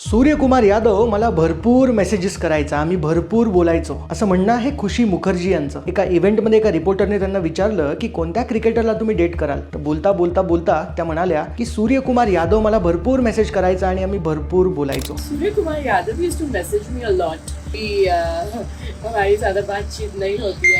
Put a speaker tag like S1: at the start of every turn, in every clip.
S1: सूर्यकुमार यादव मला भरपूर मेसेजेस करायचा आम्ही भरपूर बोलायचो. असं म्हणणं आहे खुशी मुखर्जी यांचं. एका इव्हेंटमध्ये एका रिपोर्टरने त्यांना विचारलं की कोणत्या क्रिकेटरला तुम्ही डेट कराल? तर बोलता बोलता बोलता त्या म्हणाल्या की सूर्यकुमार यादव मला भरपूर मेसेज करायचा आणि आम्ही भरपूर बोलायचो.
S2: सूर्यकुमार यादव टू मेसेज मी अ लॉट lot ज्यादा बातचीत नाही होती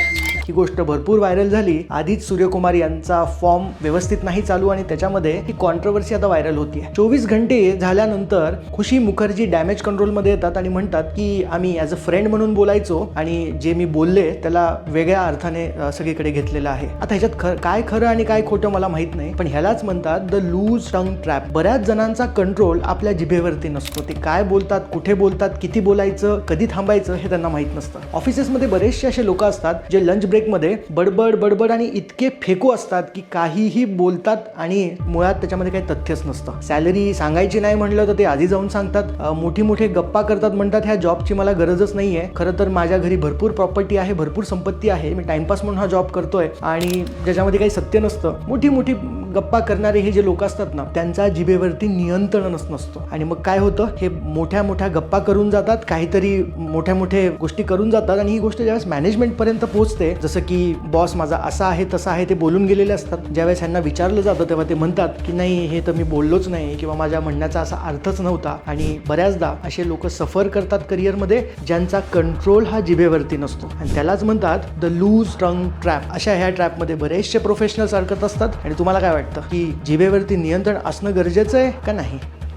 S2: ही
S1: गोष्ट भरपूर व्हायरल झाली. आधीच सूर्यकुमार यांचा फॉर्म व्यवस्थित नाही चालू आणि त्याच्यामध्ये ही कॉन्ट्रोवर्सी आता व्हायरल होती चोवीस घंटे झाल्यानंतर खुशी मुखर्जी डॅमेज कंट्रोलमध्ये येतात आणि म्हणतात की आम्ही ॲज अ फ्रेंड म्हणून बोलायचो आणि जे मी बोलले त्याला वेगळ्या अर्थाने सगळीकडे घेतलेलं आहे. आता ह्याच्यात खर काय खरं आणि काय खोटं मला माहीत नाही पण ह्यालाच म्हणतात द लूज टंग ट्रॅप बऱ्याच जणांचा कंट्रोल आपल्या जिभेवरती नसतो. ते काय बोलतात कुठे बोलतात किती बोलायचं कधी थांबायचं हे त्यांना माहीत नसतं. ऑफिसेसमध्ये बरेचसे असे लोक असतात जे लंच ब्रेकमध्ये बडबड बडबड आणि इतके फेकू असतात की काहीही बोलतात आणि मुळात त्याच्यामध्ये काही तथ्यच नसतं. सॅलरी सांगायची नाही म्हणलं तर ते आधी जाऊन सांगतात. मोठी मोठे गप्पा करतात म्हणतात ह्या जॉबची मला गरजच नाही आहे खरं तर माझ्या घरी भरपूर प्रॉपर्टी आहे भरपूर संपत्ती आहे. मी टाइमपास म्हणून हा जॉब करतोय. आणि ज्याच्यामध्ये काही सत्य नसतं. मोठी मोठी गप्पा करणारे हे जे लोक असतात ना त्यांचा जिभेवरती नियंत्रणच नसतं. आणि मग काय होतं हे मोठ्या मोठ्या गप्पा करून जातात काहीतरी मोठ्या मोठ्या गोष्टी करून जातात आणि ही गोष्ट ज्यावेळेस मॅनेजमेंट पर्यंत पोहोचते जसं की बॉस माझा असा आहे तसा आहे ते बोलून गेलेले असतात. ज्यावेळेस ह्यांना विचारलं जातं तेव्हा ते म्हणतात की नाही हे तर मी बोललोच नाही किंवा माझ्या म्हणण्याचा असा अर्थच नव्हता. आणि बऱ्याचदा असे लोक सफर करतात करिअरमध्ये ज्यांचा कंट्रोल हा जिभेवरती नसतो. आणि त्यालाच म्हणतात द लूज टंग ट्रॅप अशा ह्या ट्रॅपमध्ये बरेचसे प्रोफेशनल्स अडकत असतात. आणि तुम्हाला काय वाटतं की जिभेवरती नियंत्रण असणं गरजेचं आहे का नाही?